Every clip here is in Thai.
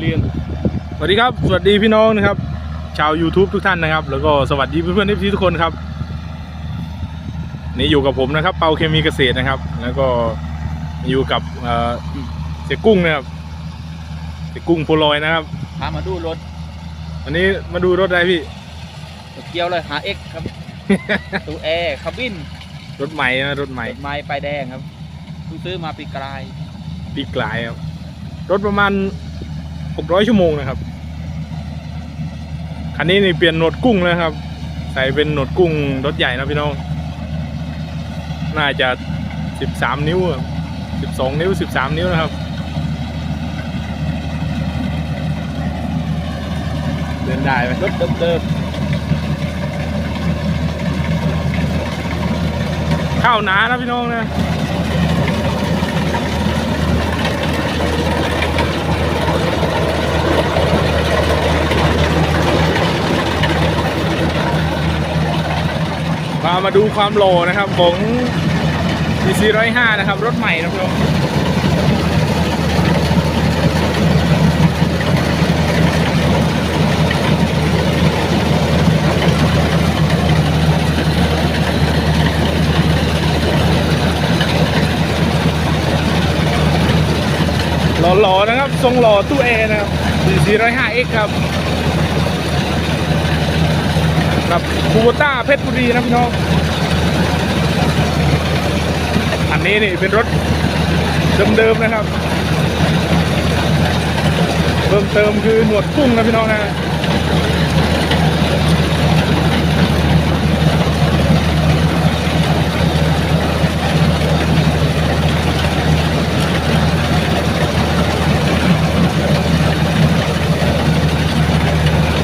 เรียนสวัสดีครับ สวัสดีพี่น้องนะครับ ชาว YouTube ทุกท่านนะครับ แล้วก็สวัสดีเพื่อนๆที่ทุกคนครับ นี่อยู่กับผมนะครับ เปาเคมีเกษตรนะครับ แล้วก็อยู่กับเอ่อเสยกุ้งนะครับเสยกุ้งโพลอยนะครับ พามาดูรถวันนี้มาดูรถอะไรพี่ รถเกียวเลยหาเอ็กครับ ตู้แอร์คาบินรถใหม่นะรถใหม่รถไม้ป้ายแดงครับเพิ่งซื้อมาปีกลายปีกลายครับ รถประมาณ 600 ชั่วโมงนะครับ คันนี้นี่เปลี่ยนโหนดกุ้งแล้วครับ ใส่เป็นโหนดกุ้งรถใหญ่นะพี่น้อง น่าจะ 13 นิ้วอะ12 นิ้ว 13 นิ้วนะครับ เดินได้ไหมรถเดิมข้าวหนานะพี่น้องนะามาดูความโล่นะครับของ DC 105 นะครับ รถใหม่นะพี่น้อหล่อๆนะครับ ทรงหล่อตู้เอนะครับ DC 105X ครับ กับคูโบต้าเพชรบุรีนะพี่น้อง อันนี้นี่เป็นรถเดิมๆนะครับ เพิ่มเติมคือหนวดกุ้งนะพี่น้องนะ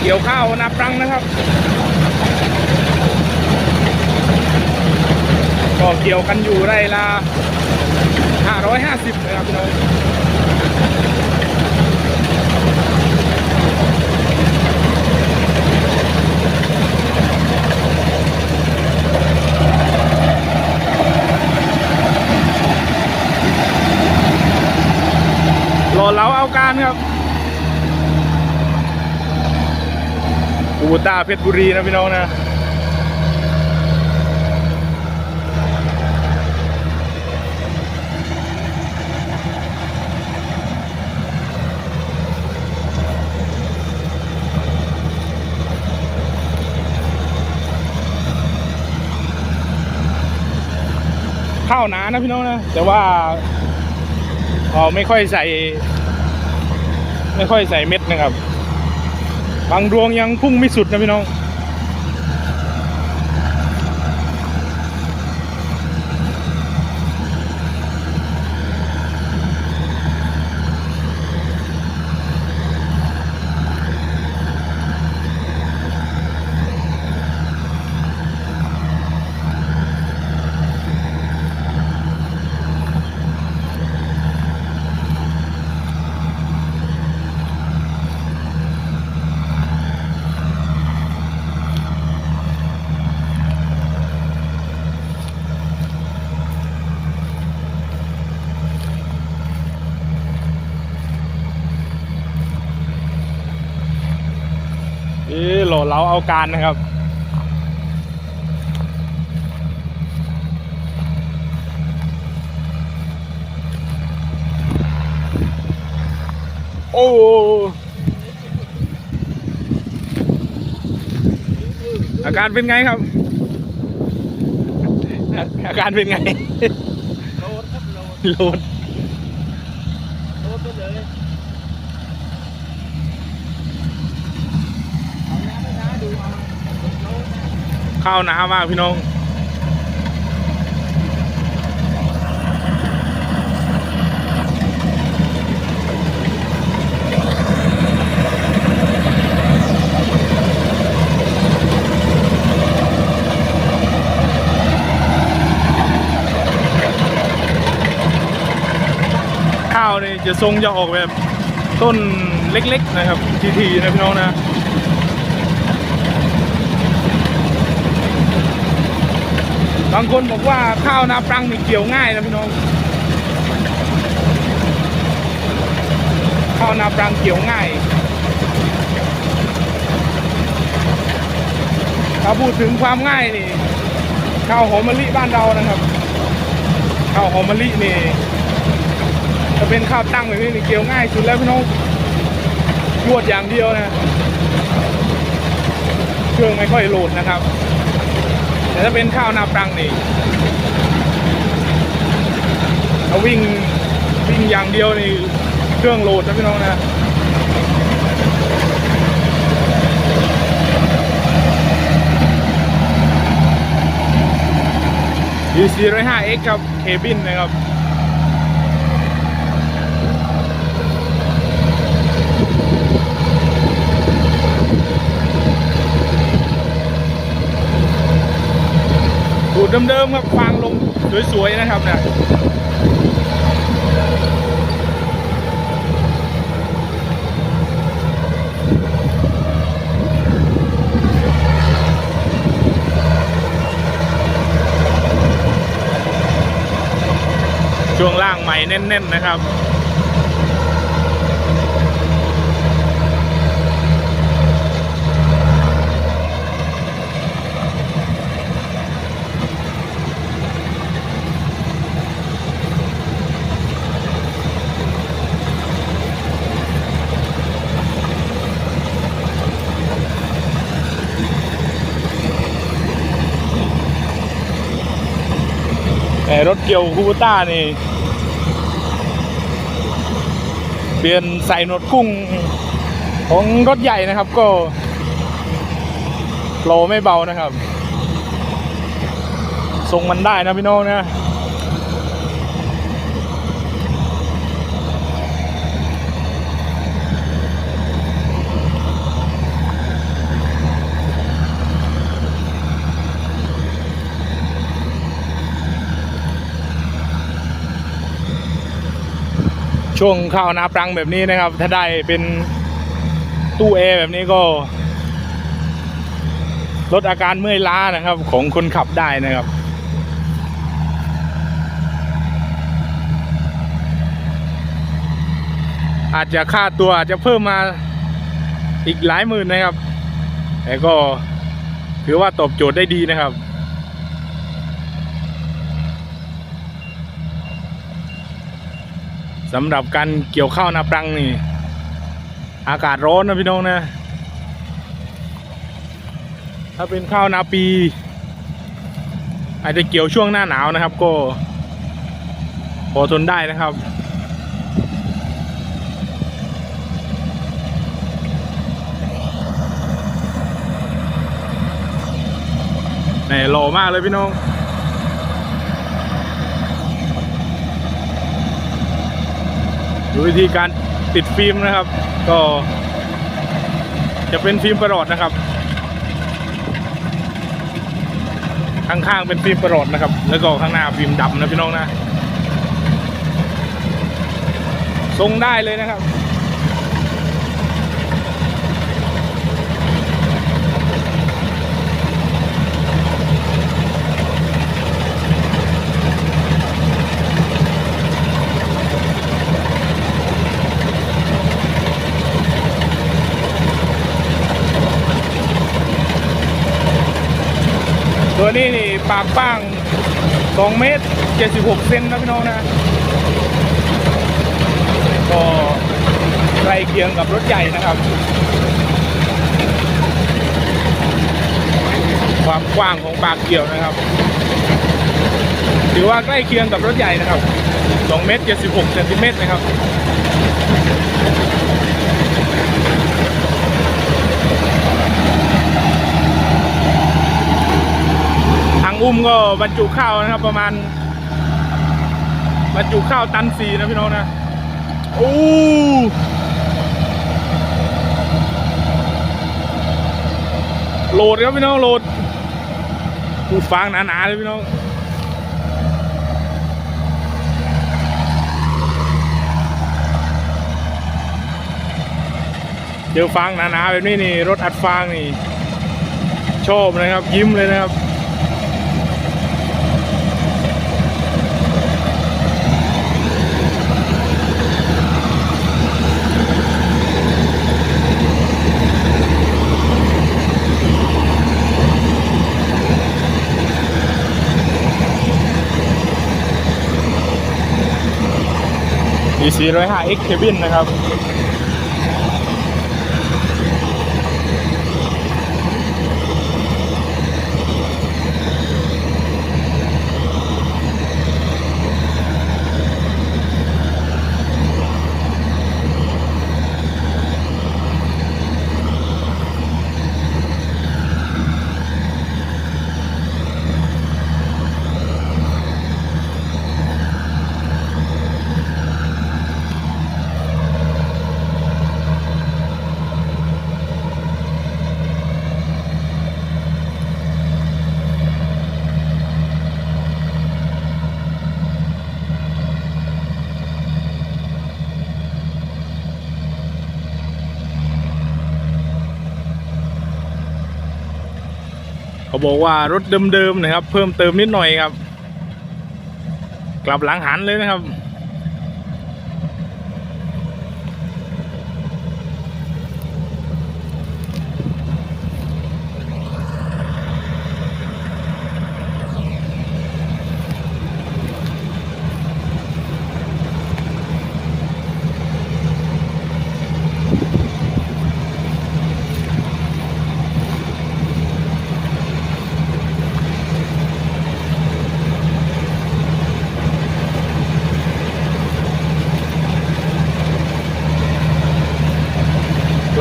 เกี่ยวข้าวนาปรังนะครับ เกี่ยวกันอยู่ได้ละ550นะครับพี่น้องหล่อเหลาเอาการครับปูต้าเพชรบุรีนะพี่น้องนะ ข้าวหนานะพี่น้องนะ แต่ว่าเออไม่ค่อยใส่ ไม่ค่อยใส่เม็ดนะครับ บางดวงยังพุ่งไม่สุดนะพี่น้อง เอ๊ะหล่อเหลาเอาการนะครับโอ้อาการเป็นไงครับ อาอาการเป็นไง โลดครับโลดโหลดโลดไปเลยเอาน้ำไปนะดูเอาโลดนะ ข้าวหนามากพี่น้องข้าวนี่จะทรงจะออกแบบต้นเล็กๆนะครับทีๆนะพี่น้องนะ บางคนบอกว่าข้าวนาปรังนี่เกี่ยวง่ายนะพี่น้อง ข้าวนาปรังเกี่ยวง่าย ถ้าพูดถึงความง่ายนี่ข้าวหอมมะลิบ้านเรานะครับ ข้าวหอมมะลินี่ถ้าเป็นข้าวตั้งแบบนี้นี่เกี่ยวง่ายสุดแล้วพี่น้องยวดอย่างเดียวนะ เครื่องไม่ค่อยโหลดนะครับ แต่ถ้าเป็นข้าวนาปรังนี่เอาวิ่งวิ่งอย่างเดียวนี่เครื่องโหลดนะพี่น้องนะดีซีร้อยห้าเอ็กครับเคบินนะครับ ดูดเดิมๆครับฟางลงสวยๆนะครับเนี่ยช่วงล่างใหม่แน่น ๆ นะครับ เกี่ยวคูบูต้านี่ เปลี่ยนใส่หนวดกุ้งของรถใหญ่นะครับ ก็โลไม่เบานะครับทรงมันได้นะพี่น้องนะ ช่วงเข้านาปรังแบบนี้นะครับ ถ้าได้เป็นตู้แอร์แบบนี้ก็ ลดอาการเมื่อยล้านะครับ ของคนขับได้นะครับอาจจะค่าตัวอาจจะเพิ่มมาอีกหลายหมื่นนะครับ แต่ก็ถือว่าตอบโจทย์ได้ดีนะครับ สำหรับการเกี่ยวข้าวนาปรังนี่ อากาศร้อนนะพี่น้องนะ ถ้าเป็นข้าวนาปี อาจจะเกี่ยวช่วงหน้าหนาวนะครับ ก็พอทนได้นะครับแหมหล่อมากเลยพี่น้อง ดูวิธีการติดฟิล์มนะครับ ก็ จะเป็นฟิล์มประหลอดนะครับ ข้างๆเป็นฟิล์มประหลอดนะครับ แล้วก็ข้างหน้าฟิล์มดำนะพี่น้องนะทรงได้เลยนะครับ นี้นี่ปากป้าง2เมตร76เซนนะพี่น้องนะ ก็ใกล้เคียงกับรถใหญ่นะครับ ความกว้างของปากเกี่ยวนะครับ ถือว่าใกล้เคียงกับรถใหญ่นะครับ2เมตร76เซนติเมตรนะครับ ทาง อุ้มก็บรรจุข้าวนะครับ ประมาณบรรจุข้าวตันสีนะพี่น้องนะโอ้โหลดครับพี่น้องโหลดดูฟางหนาๆเลยพี่น้องเจอฟางหนาๆแบบนี้นี่รถอัดฟางนี่ชอบนะครับยิ้มเลยนะครับ 405X Cabin นะครับ เขาบอกว่ารถเดิมๆนะครับ เพิ่มเติมนิดหน่อยครับ กลับหลังหันเลยนะครับ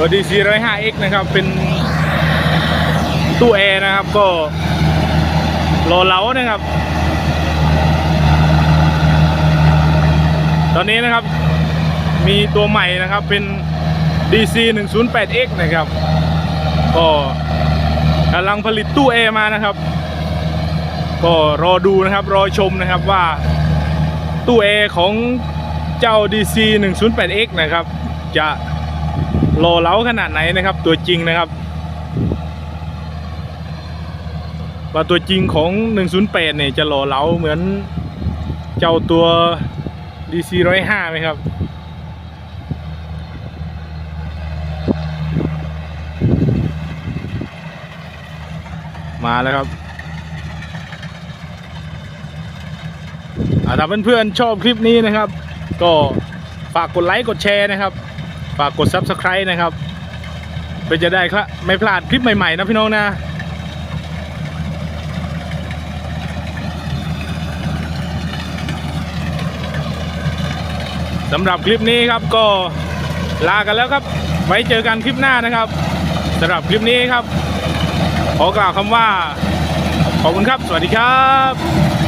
ตัว DC 105X นะครับ เป็นตู้แอร์นะครับ ก็รอเล้านะครับ ตอนนี้นะครับ มีตัวใหม่นะครับเป็น DC 108X นะครับ ก็กำลังผลิตตู้แอร์มานะครับ ก็รอดูนะครับ รอชมนะครับว่าตู้แอร์ของเจ้า DC 108X นะครับ จะ รอเล้าขนาดไหนนะครับ ตัวจริงนะครับ ว่าตัวจริงของ 108 เนี่ยจะหล่อเหลาเหมือนเจ้าตัว DC 105ไหมครับมาแล้วครับถ้าเพื่อนๆชอบคลิปนี้นะครับ ก็ฝากกดไลค์กดแชร์นะครับ ฝากกด Subscribe นะครับเพื่อจะได้ครับไม่พลาดคลิปใหม่ ๆ นะพี่น้องนะสำหรับคลิปนี้ครับก็ลากันแล้วครับ ไว้เจอกันคลิปหน้านะครับสำหรับคลิปนี้ครับ ขอกล่าวคำว่า ขอบคุณครับ สวัสดีครับ